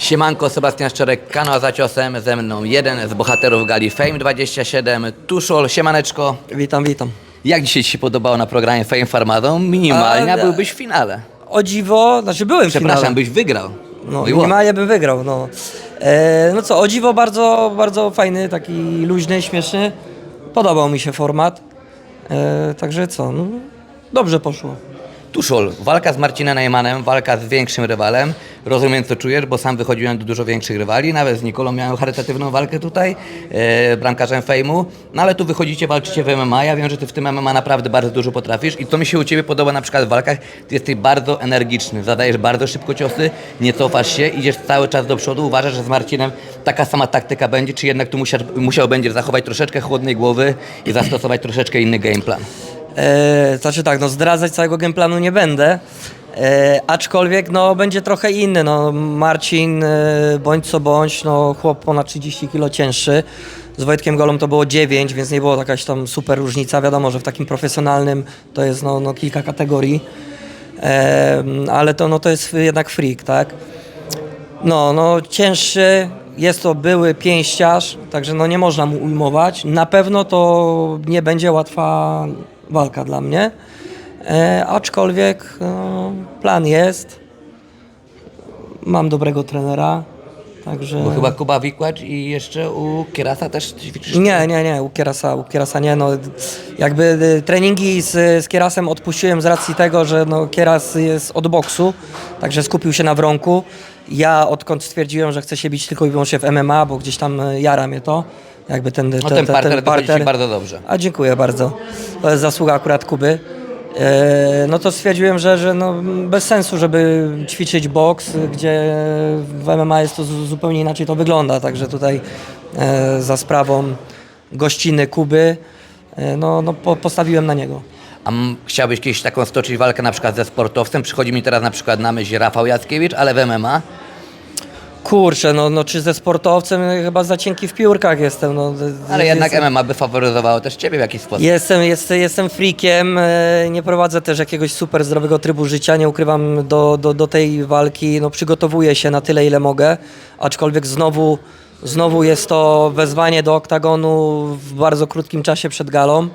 Siemanko, Sebastian Szczerek, kanał za ciosem, ze mną jeden z bohaterów gali Fame 27, Tuszol, siemaneczko. Witam, witam. Jak dzisiaj Ci się podobało na programie Fame Farmazon? Minimalnie, a A, byłbyś w finale. O dziwo, znaczy byłem w Przepraszam, finale. byś wygrał. No, Było. minimalnie bym wygrał, no. E, no co, o dziwo bardzo, bardzo fajny, taki luźny, śmieszny. Podobał mi się format. E, także co, no, dobrze poszło. Tuszol, walka z Marcinem Najmanem, walka z większym rywalem. Rozumiem, co czujesz, bo sam wychodziłem do dużo większych rywali, nawet z Nikolą miałem charytatywną walkę tutaj, e, bramkarzem fejmu, no ale tu wychodzicie, walczycie w MMA, ja wiem, że Ty w tym MMA naprawdę bardzo dużo potrafisz i to mi się u Ciebie podoba na przykład w walkach, Ty jesteś bardzo energiczny, zadajesz bardzo szybko ciosy, nie cofasz się, idziesz cały czas do przodu, uważasz, że z Marcinem taka sama taktyka będzie, czy jednak tu musiał, musiał będziesz zachować troszeczkę chłodnej głowy i zastosować troszeczkę inny game plan? E, znaczy tak, no zdradzać całego gameplanu nie będę. E, aczkolwiek no będzie trochę inny. No, Marcin, e, bądź co bądź, no chłop ponad 30 kg cięższy. Z Wojtkiem Golą to było 9, więc nie było jakaś tam super różnica. Wiadomo, że w takim profesjonalnym to jest no, no kilka kategorii. E, ale to, no, to jest jednak freak, tak? No, no cięższy, jest to były pięściarz, także no nie można mu ujmować. Na pewno to nie będzie łatwa walka dla mnie, e, aczkolwiek no, plan jest. Mam dobrego trenera, także... Bo chyba Kuba Wikłacz i jeszcze u Kierasa też ćwiczysz? Nie, nie, nie, u Kierasa, u Kierasa nie, no jakby y, treningi z, z Kierasem odpuściłem z racji tego, że no Kieras jest od boksu, także skupił się na wronku. Ja odkąd stwierdziłem, że chcę się bić tylko i wyłącznie w MMA, bo gdzieś tam y, jara mnie to, jakby ten, No ten partner wychodzi ci bardzo dobrze. A dziękuję bardzo, to jest zasługa akurat Kuby. E, No to stwierdziłem, że, że no bez sensu, żeby ćwiczyć boks, gdzie w MMA jest to zu- zupełnie inaczej to wygląda. Także tutaj e, za sprawą gościny Kuby e, no, no po, postawiłem na niego. A chciałbyś kiedyś taką stoczyć walkę na przykład ze sportowcem? Przychodzi mi teraz na przykład na myśl Rafał Jackiewicz, ale w MMA. Kurczę, no, no czy ze sportowcem chyba za cienki w piórkach jestem. No, Ale jednak jestem, MMA by faworyzowało też ciebie w jakiś sposób. Jestem, jest, jestem freakiem, e, nie prowadzę też jakiegoś super zdrowego trybu życia, nie ukrywam do, do, do tej walki, no przygotowuję się na tyle ile mogę, aczkolwiek znowu, znowu jest to wezwanie do oktagonu w bardzo krótkim czasie przed galą,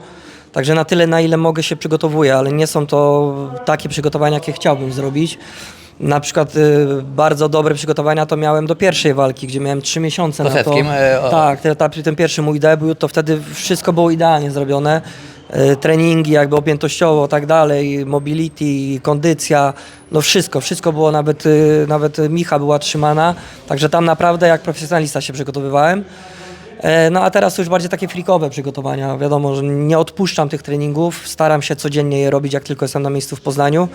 także na tyle na ile mogę się przygotowuję, ale nie są to takie przygotowania, jakie chciałbym zrobić. Na przykład y, bardzo dobre przygotowania to miałem do pierwszej walki, gdzie miałem trzy miesiące na to. E, o- Tak, te, ta, ten pierwszy mój debiut, to wtedy wszystko było idealnie zrobione. E, treningi jakby objętościowo, tak dalej, mobility, kondycja, no wszystko, wszystko było, nawet, y, nawet Micha była trzymana, także tam naprawdę jak profesjonalista się przygotowywałem. E, No a teraz już bardziej takie frikowe przygotowania. Wiadomo, że nie odpuszczam tych treningów, staram się codziennie je robić, jak tylko jestem na miejscu w Poznaniu,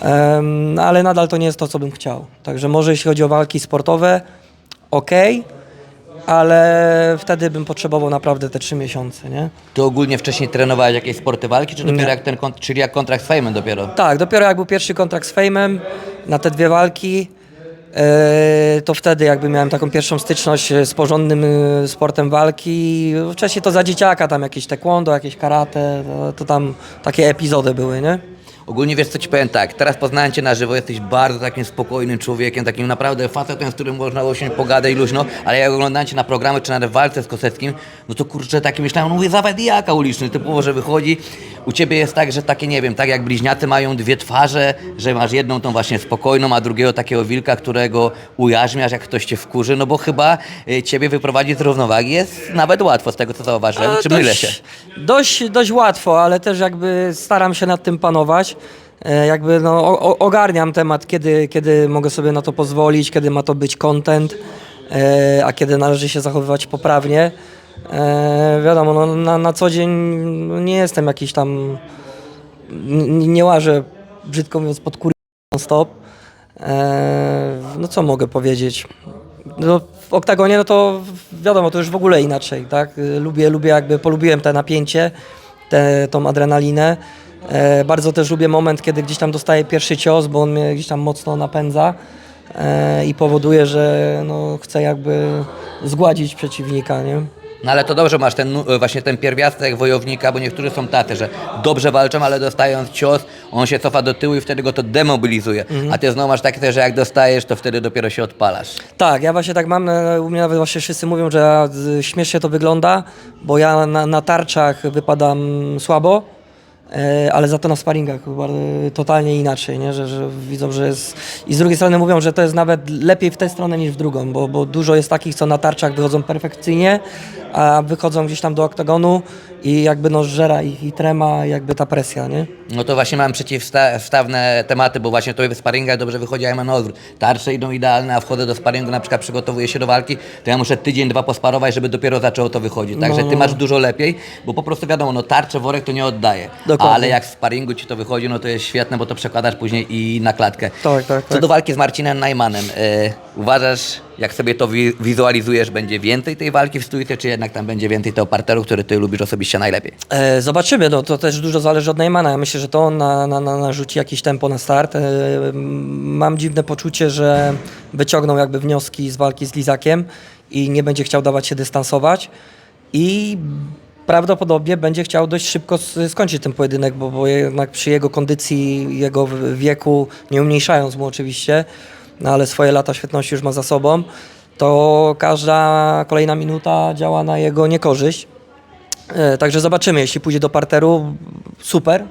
Em, ale nadal to nie jest to, co bym chciał. Także może jeśli chodzi o walki sportowe, ok, ale wtedy bym potrzebował naprawdę te trzy miesiące, nie? Ty ogólnie wcześniej trenowałeś jakieś sporty walki, czy dopiero Nie. jak ten, kont- czyli jak kontrakt z Fame'em dopiero? Tak, dopiero jak był pierwszy kontrakt z Fame'em na te dwie walki, e, to wtedy jakby miałem taką pierwszą styczność e, z porządnym e, sportem walki. Wcześniej to za dzieciaka, tam jakieś taekwondo, jakieś karate, to, to tam takie epizody były, nie? Ogólnie wiesz co ci powiem tak, teraz poznałem cię na żywo, jesteś bardzo takim spokojnym człowiekiem, takim naprawdę facetem, z którym można usiąść, pogadać luźno, ale jak oglądałem cię na programy czy nawet w walce z Koseckim, no to kurczę taki myślałem, no mówię zawadiaka uliczny, typowo, że wychodzi. U ciebie jest tak, że takie nie wiem, tak jak bliźniacy mają dwie twarze, że masz jedną tą właśnie spokojną, a drugiego takiego wilka, którego ujarzmiasz, jak ktoś cię wkurzy, no bo chyba y, ciebie wyprowadzić z równowagi jest nawet łatwo z tego co zauważyłem, czy mylę się? Dość, dość łatwo, ale też jakby staram się nad tym panować. E, Jakby no, ogarniam temat, kiedy, kiedy mogę sobie na to pozwolić, kiedy ma to być content, e, a kiedy należy się zachowywać poprawnie. E, wiadomo, no, na, na co dzień nie jestem jakiś tam, nie łażę, brzydko mówiąc, pod kur... stop. No co mogę powiedzieć? No, w oktagonie no to wiadomo, to już w ogóle inaczej, tak? Lubię, lubię jakby, polubiłem te napięcie, te, tą adrenalinę. E, bardzo też lubię moment, kiedy gdzieś tam dostaję pierwszy cios, bo on mnie gdzieś tam mocno napędza e, i powoduje, że no, chcę jakby zgładzić przeciwnika, nie? No ale to dobrze masz ten, nu- właśnie ten pierwiastek wojownika, bo niektórzy są tacy, że dobrze walczą, ale dostając cios, on się cofa do tyłu i wtedy go to demobilizuje. Mhm. A ty znowu masz takie że jak dostajesz, to wtedy dopiero się odpalasz. Tak, ja właśnie tak mam, e, u mnie nawet właśnie wszyscy mówią, że śmiesznie to wygląda, bo ja na, na tarczach wypadam słabo, e, ale za to na sparingach e, totalnie inaczej, nie? Że, że widzą, że jest... I z drugiej strony mówią, że to jest nawet lepiej w tę stronę niż w drugą, bo, bo dużo jest takich, co na tarczach wychodzą perfekcyjnie, a wychodzą gdzieś tam do oktagonu i jakby no żera ich i trema, jakby ta presja, nie? No to właśnie mam przeciwstawne tematy, bo właśnie to w sparingach dobrze wychodzi, a ja mam na odwrót. Tarcze idą idealne, a wchodzę do sparingu, na przykład przygotowuję się do walki, to ja muszę tydzień, dwa posparować, żeby dopiero zaczęło to wychodzić. Także No. ty masz dużo lepiej, bo po prostu wiadomo, no tarcze, worek to nie oddaje. Dokładnie. Ale jak w sparingu ci to wychodzi, no to jest świetne, bo to przekładasz później i na klatkę. Tak, tak, Co tak. do walki z Marcinem Najmanem, e, uważasz, jak sobie to wi- wizualizujesz, będzie więcej tej walki w stójce, czy jednak tam będzie więcej tego parteru, który ty lubisz osobiście najlepiej? E, zobaczymy, no to też dużo zależy od Neymana. Ja myślę, że to on na, na, na, narzuci jakieś tempo na start. E, mam dziwne poczucie, że wyciągnął jakby wnioski z walki z Lizakiem i nie będzie chciał dawać się dystansować i prawdopodobnie będzie chciał dość szybko skończyć ten pojedynek, bo, bo jednak przy jego kondycji, jego wieku, nie umniejszając mu oczywiście, no ale swoje lata świetności już ma za sobą, to każda kolejna minuta działa na jego niekorzyść. E, Także zobaczymy, jeśli pójdzie do parteru, super,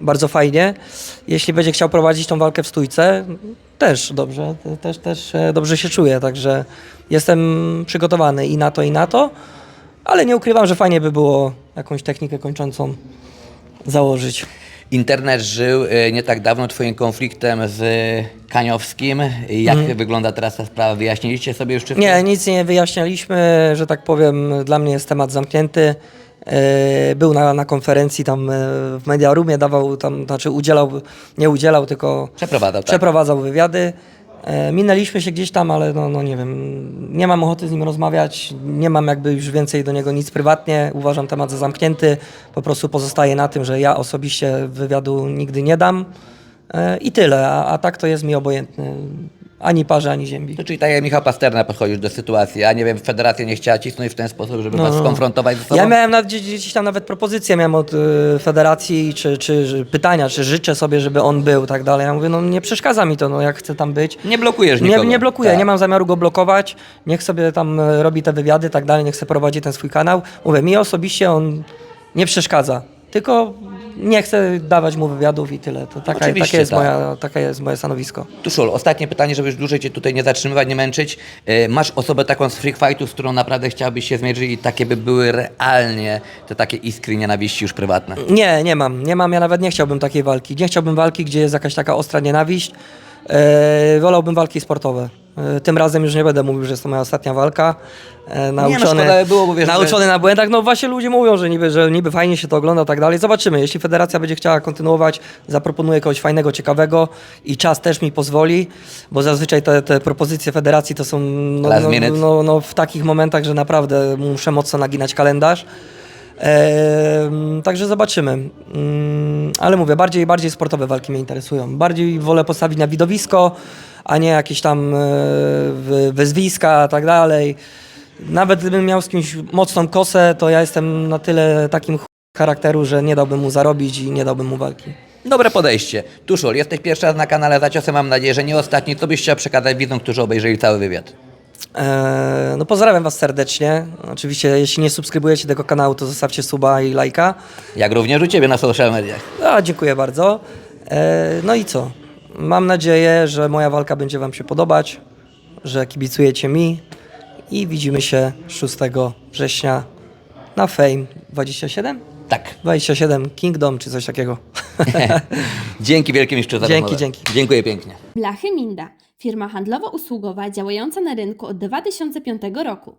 bardzo fajnie. Jeśli będzie chciał prowadzić tą walkę w stójce, też dobrze, te- też, też e, dobrze się czuję, także jestem przygotowany i na to, i na to, ale nie ukrywam, że fajnie by było jakąś technikę kończącą założyć. Internet żył e, nie tak dawno twoim konfliktem z Kaniowskim. Jak wygląda teraz ta sprawa? Wyjaśniliście sobie już wszystko? Nie, nic nie wyjaśnialiśmy, że tak powiem, dla mnie jest temat zamknięty. E, Był na, na konferencji tam e, w Media Roomie, dawał tam, znaczy udzielał, nie udzielał, tylko Przeprowadzał, tak. przeprowadzał wywiady. E, Minęliśmy się gdzieś tam, ale no, no nie wiem, nie mam ochoty z nim rozmawiać, nie mam jakby już więcej do niego nic prywatnie, uważam temat za zamknięty, po prostu pozostaje na tym, że ja osobiście wywiadu nigdy nie dam. E, i tyle, a, a tak to jest mi obojętny, ani parze, ani ziemi. Czyli tak jak Michał Pasterna podchodzisz do sytuacji, a nie wiem, federacja nie chciała cisnąć w ten sposób, żeby was skonfrontować ze sobą? No. Ja miałem nawet gdzieś, gdzieś tam nawet propozycję miałem od y, federacji, czy, czy że pytania, czy życzę sobie, żeby on był, tak dalej. Ja mówię, no nie przeszkadza mi to, no jak chcę tam być. Nie blokujesz Nie, nikogo. nie blokuję, Tak. nie mam zamiaru go blokować. Niech sobie tam e, robi te wywiady, tak dalej, niech sobie prowadzi ten swój kanał. Mówię, mi osobiście on nie przeszkadza, tylko nie chcę dawać mu wywiadów i tyle. To taka, Oczywiście, takie, jest tak. moja, takie jest moje stanowisko. Tuszol, ostatnie pytanie, żeby już dłużej Cię tutaj nie zatrzymywać, nie męczyć. E, Masz osobę taką z freak fightu, z którą naprawdę chciałbyś się zmierzyć i takie by były realnie te takie iskry nienawiści już prywatne. Nie, nie mam. Nie mam, ja nawet nie chciałbym takiej walki. Nie chciałbym walki, gdzie jest jakaś taka ostra nienawiść. E, wolałbym walki sportowe. E, tym razem już nie będę mówił, że jest to moja ostatnia walka. E, nauczony, szkoda by było, bo wiesz, nauczony na błędach. No właśnie ludzie mówią, że niby, że niby fajnie się to ogląda i tak dalej. Zobaczymy. Jeśli federacja będzie chciała kontynuować, zaproponuję kogoś fajnego, ciekawego i czas też mi pozwoli, bo zazwyczaj te, te propozycje federacji to są no, Last no, minute. no, no, w takich momentach, że naprawdę muszę mocno naginać kalendarz. Także zobaczymy. Mm, ale mówię, bardziej, bardziej sportowe walki mnie interesują. Bardziej wolę postawić na widowisko, a nie jakieś tam e, i tak dalej. Nawet gdybym miał z kimś mocną kosę, to ja jestem na tyle takim ch- charakteru, że nie dałbym mu zarobić i nie dałbym mu walki. Dobre podejście. Tuszol, jesteś pierwszy raz na kanale za ciosem, mam nadzieję, że nie ostatni. Co byś chciał przekazać widzom, którzy obejrzeli cały wywiad? Eee, no pozdrawiam Was serdecznie. Oczywiście, jeśli nie subskrybujecie tego kanału, to zostawcie suba i lajka. Jak również u Ciebie na social mediach. A, dziękuję bardzo. E, no i co? Mam nadzieję, że moja walka będzie Wam się podobać, że kibicujecie mi i widzimy się 6 września na Fame 27? Tak. 27 Kingdom czy coś takiego. Dzięki wielkie mistrzu za Dzięki, rozmowę. dzięki. Dziękuję pięknie. Blachy Minda, firma handlowo-usługowa działająca na rynku od 2005 roku.